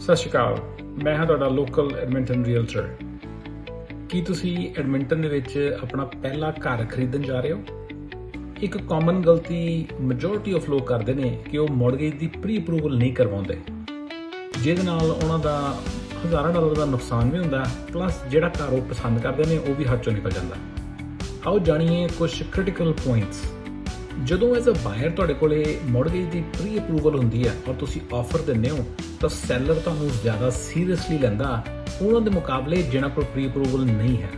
ਸਤਿ ਸ਼੍ਰੀ ਅਕਾਲ, ਮੈਂ ਹਾਂ ਤੁਹਾਡਾ ਲੋਕਲ ਐਡਮਿੰਟਨ ਰੀਅਲਟਰ ਕੀ ਤੁਸੀਂ ਐਡਮਿੰਟਨ ਦੇ ਵਿੱਚ ਆਪਣਾ ਪਹਿਲਾ ਘਰ ਖਰੀਦਣ ਜਾ ਰਹੇ ਹੋ? ਇੱਕ ਕਾਮਨ ਗਲਤੀ ਮੈਜੋਰਟੀ ਆਫ ਲੋਕ ਕਰਦੇ ਨੇ ਕਿ ਉਹ ਮੌਰਗੇਜ ਦੀ ਪ੍ਰੀ ਅਪਰੂਵਲ ਨਹੀਂ ਕਰਵਾਉਂਦੇ। ਜਿਹਦੇ ਨਾਲ ਉਹਨਾਂ ਦਾ ਹਜ਼ਾਰਾਂ ਡਾਲਰ ਦਾ ਨੁਕਸਾਨ ਵੀ ਹੁੰਦਾ ਪਲੱਸ ਜਿਹੜਾ ਘਰ ਉਹ ਪਸੰਦ ਕਰਦੇ ਨੇ, ਉਹ ਵੀ ਹੱਥ ਚੋਂ ਨਿਕਲ ਜਾਂਦਾ। ਆਓ ਜਾਣੀਏ ਕੁਝ ਕ੍ਰਿਟੀਕਲ ਪੁਆਇੰਟਸ ਜਦੋਂ ਐਜ਼ ਅ ਬਾਇਰ ਤੁਹਾਡੇ ਕੋਲੇ ਮੌਰਗੇਜ ਦੀ ਪ੍ਰੀ ਅਪਰੂਵਲ ਹੁੰਦੀ ਹੈ ਔਰ ਤੁਸੀਂ ਆਫਰ ਦਿੰਦੇ ਹੋ, ਤਾਂ ਸੈਲਰ ਤੁਹਾਨੂੰ ਜ਼ਿਆਦਾ ਸੀਰੀਅਸਲੀ ਲੈਂਦਾ, ਉਹਨਾਂ ਦੇ ਮੁਕਾਬਲੇ ਜਿਹਨਾਂ ਕੋਲ ਪ੍ਰੀ ਅਪਰੂਵਲ ਨਹੀਂ ਹੈ।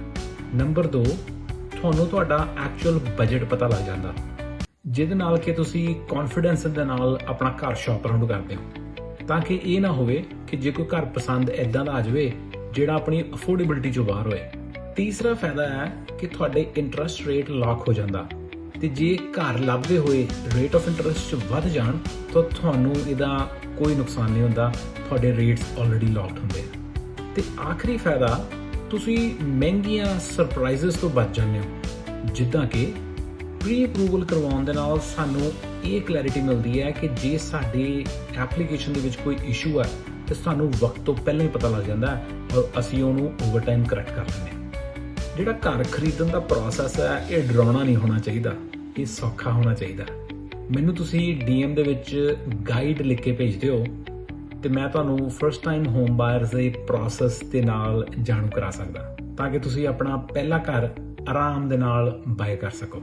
ਨੰਬਰ 2 ਤੁਹਾਨੂੰ ਤੁਹਾਡਾ ਐਕਚੁਅਲ ਬਜਟ ਪਤਾ ਲੱਗ ਜਾਂਦਾ। ਜਿਹਦੇ ਨਾਲ ਕਿ ਤੁਸੀਂ ਕੌਨਫੀਡੈਂਸ ਦੇ ਨਾਲ ਆਪਣਾ ਘਰ ਸ਼ਾਪ ਅਰਾਊਂਡ ਕਰਦੇ ਹੋ। ਤਾਂ ਕਿ ਇਹ ਨਾ ਹੋਵੇ ਕਿ ਜੇ ਕੋਈ ਘਰ ਪਸੰਦ ਐਦਾਂ ਦਾ ਆ ਜਾਵੇ, ਜਿਹੜਾ ਆਪਣੀ ਅਫੋਰਡੇਬਿਲਟੀ ਚੋਂ ਬਾਹਰ ਹੋਏ। ਤੀਸਰਾ ਫਾਇਦਾ ਹੈ ਕਿ ਤੁਹਾਡੇ ਇੰਟਰਸਟ ਰੇਟ ਲੌਕ ਹੋ ਜਾਂਦਾ। ਤੇ ਜੇ ਘਰ ਲੱਭਦੇ ਹੋਏ ਰੇਟ ਆਫ ਇੰਟਰਸਟ ਚ ਵੱਧ ਜਾਣ, ਤਾਂ ਤੁਹਾਨੂੰ ਇਹਦਾ ਕੋਈ ਨੁਕਸਾਨ ਨਹੀਂ ਹੁੰਦਾ। ਤੁਹਾਡੇ ਰੇਟਸ ਆਲਰੇਡੀ ਲੌਕਡ ਹੁੰਦੇ ਆ। ਤੇ ਆਖਰੀ ਫਾਇਦਾ, ਤੁਸੀਂ ਮਹਿੰਗੀਆਂ ਸਰਪ੍ਰਾਈਜ਼ਸ ਤੋਂ ਬਚ ਜਾਂਦੇ ਹੋ। ਜਿੱਦਾਂ ਕਿ ਪ੍ਰੀ ਅਪਰੂਵਲ ਕਰਵਾਉਣ ਦੇ ਨਾਲ ਸਾਨੂੰ ਇਹ ਕਲੈਰਿਟੀ ਮਿਲਦੀ ਹੈ ਕਿ ਜੇ ਸਾਡੇ ਐਪਲੀਕੇਸ਼ਨ ਦੇ ਵਿੱਚ ਕੋਈ ਇਸ਼ੂ ਹੈ ਤੇ ਸਾਨੂੰ ਵਕਤ ਤੋਂ ਪਹਿਲਾਂ ਹੀ ਪਤਾ ਲੱਗ ਜਾਂਦਾ ਹੈ ਔਰ ਅਸੀਂ ਉਹਨੂੰ ਓਵਰਟਾਈਮ ਕਰੈਕਟ ਕਰ ਲੈਂਦੇ ਹਾਂ। ਜਿਹੜਾ ਘਰ ਖਰੀਦਣ ਦਾ ਪ੍ਰੋਸੈਸ ਹੈ, ਇਹ ਡਰਾਉਣਾ ਨਹੀਂ ਹੋਣਾ ਚਾਹੀਦਾ, ਇਹ ਸੌਖਾ ਹੋਣਾ ਚਾਹੀਦਾ। ਮੈਨੂੰ ਤੁਸੀਂ DM ਦੇ ਵਿੱਚ ਗਾਈਡ ਲਿਖ ਕੇ ਭੇਜ ਦਿਓ ਤੇ ਮੈਂ ਤੁਹਾਨੂੰ ਫਰਸਟ ਟਾਈਮ ਹੋਮ ਬਾਇਰਸ ਦੇ ਪ੍ਰੋਸੈਸ ਦੇ ਨਾਲ ਜਾਣੂ ਕਰਾ ਸਕਦਾ, ਤਾਂ ਕਿ ਤੁਸੀਂ ਆਪਣਾ ਪਹਿਲਾ ਘਰ ਆਰਾਮ ਦੇ ਨਾਲ ਬਾਏ ਕਰ ਸਕੋ।